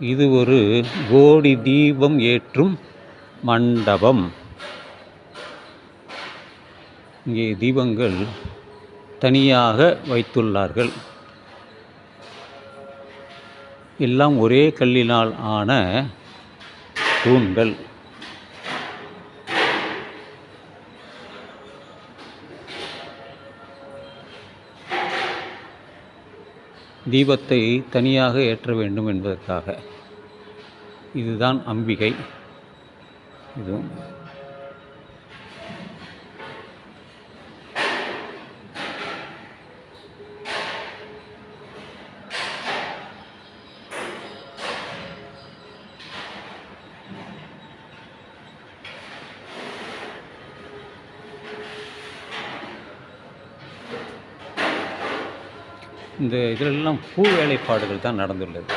இது ஒரு கோடி தீபம் ஏற்றும் மண்டபம். இங்கே தீபங்கள் தனியாக வைத்துள்ளார்கள். எல்லாம் ஒரே கல்லினால் ஆன தூண்கள். தீபத்தை தனியாக ஏற்ற வேண்டும் என்பதற்காக. இதுதான் அம்பிகை. இதுவும் இந்த இதிலெல்லாம் பூ வேலைப்பாடுகள் தான் நடந்துள்ளது.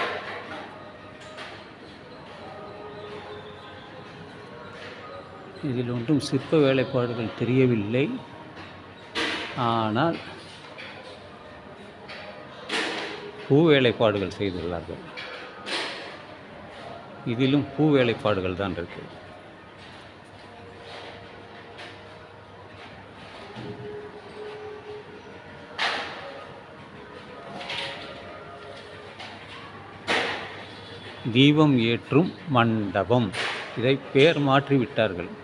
இதில் ஒன்றும் சிற்ப வேலைப்பாடுகள் தெரியவில்லை. ஆனால் பூ வேலைப்பாடுகள் செய்துள்ளார்கள். இதிலும் பூ வேலைப்பாடுகள் தான் இருக்கு. தீபம் ஏற்றும் மண்டபம். இதை பெயர் மாற்றி விட்டார்கள்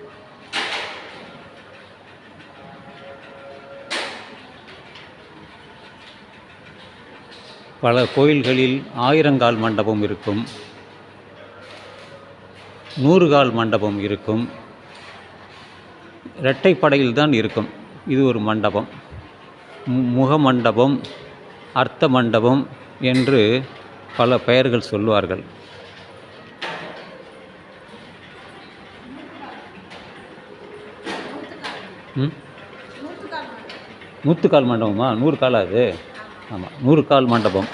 பல கோயில்களில் ஆயிரங்கால் மண்டபம் இருக்கும். நூறுகால் மண்டபம் இருக்கும். இரட்டைப்படையில் தான் இருக்கும். இது ஒரு மண்டபம். மு- முக மண்டபம் அர்த்த மண்டபம் என்று பல பெயர்கள் சொல்லுவார்கள். ம்? நூற்றுக்கால் மண்டபமா? நூறு காலா அது? ஆமாம் நூறு கால் மண்டபம்.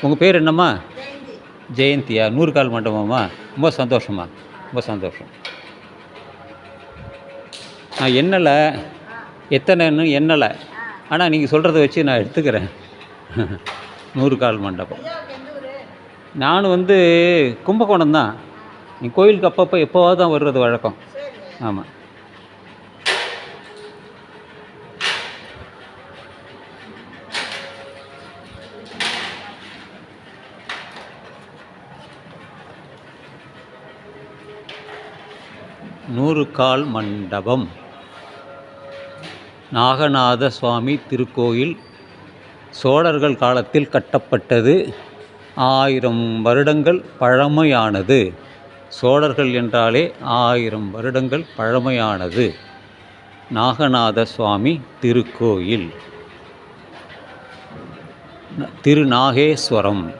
உங்கள் பேர் என்னம்மா? ஜெயந்தியா. நூறு கால் மண்டபமா? ரொம்ப சந்தோஷமா? ரொம்ப சந்தோஷம். நான் எண்ணலை. எத்தனைன்னு எண்ணலை. ஆனால் நீங்கள் சொல்கிறத வச்சு நான் எடுத்துக்கிறேன். நூறு கால் மண்டபம். நான் வந்து கும்பகோணம் தான். நீ கோயிலுக்கு அப்பப்போ எப்போவாவது தான் வர்றது வழக்கம். ஆமாம் நூறு கால் மண்டபம். நாகநாத சுவாமி திருக்கோயில் சோழர்கள் காலத்தில் கட்டப்பட்டது. ஆயிரம் வருடங்கள் பழமையானது. சோழர்கள் என்றாலே ஆயிரம் வருடங்கள் பழமையானது. நாகநாத சுவாமி திருக்கோயில் திருநாகேஸ்வரம்.